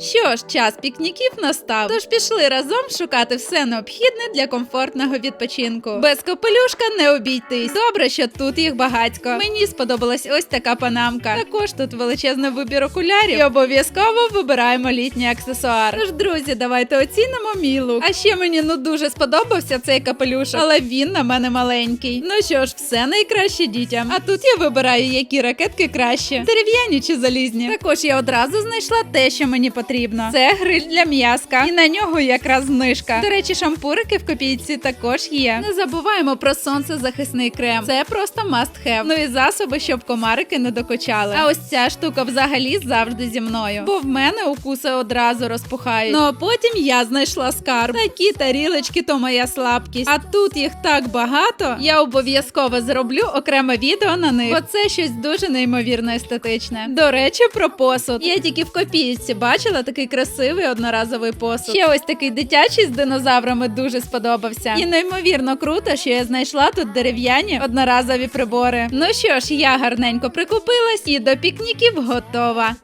Що ж, час пікніків настав. Тож пішли разом шукати все необхідне для комфортного відпочинку. Без капелюшка не обійтись. Добре, що тут їх багатько. Мені сподобалась ось така панамка. Також тут величезний вибір окулярів і обов'язково вибираємо літній аксесуар. Тож, друзі, давайте оцінимо мій лук. А ще мені ну дуже сподобався цей капелюшок, але він на мене маленький. Ну що ж, все найкраще дітям. А тут я вибираю, які ракетки краще: дерев'яні чи залізні. Також я одразу знайшла те, що мені потрібно. Це гриль для м'яска, і на нього якраз знижка. До речі, шампурики в копійці також є. Не забуваємо про сонцезахисний крем. Це просто must have. Ну і засоби, щоб комарики не докочали. А ось ця штука взагалі завжди зі мною. Бо в мене укуси одразу розпухають. Ну а потім я знайшла скарб. Такі тарілочки то моя слабкість. А тут їх так багато. Я обов'язково зроблю окреме відео на них. Бо це щось дуже неймовірно естетичне. До речі, про посуд. Я тільки в копійці бачила такий красивий одноразовий посуд. Ще ось такий дитячий з динозаврами дуже сподобався. І неймовірно круто, що я знайшла тут дерев'яні одноразові прибори. Ну що ж, я гарненько прикупилась і до пікніків готова.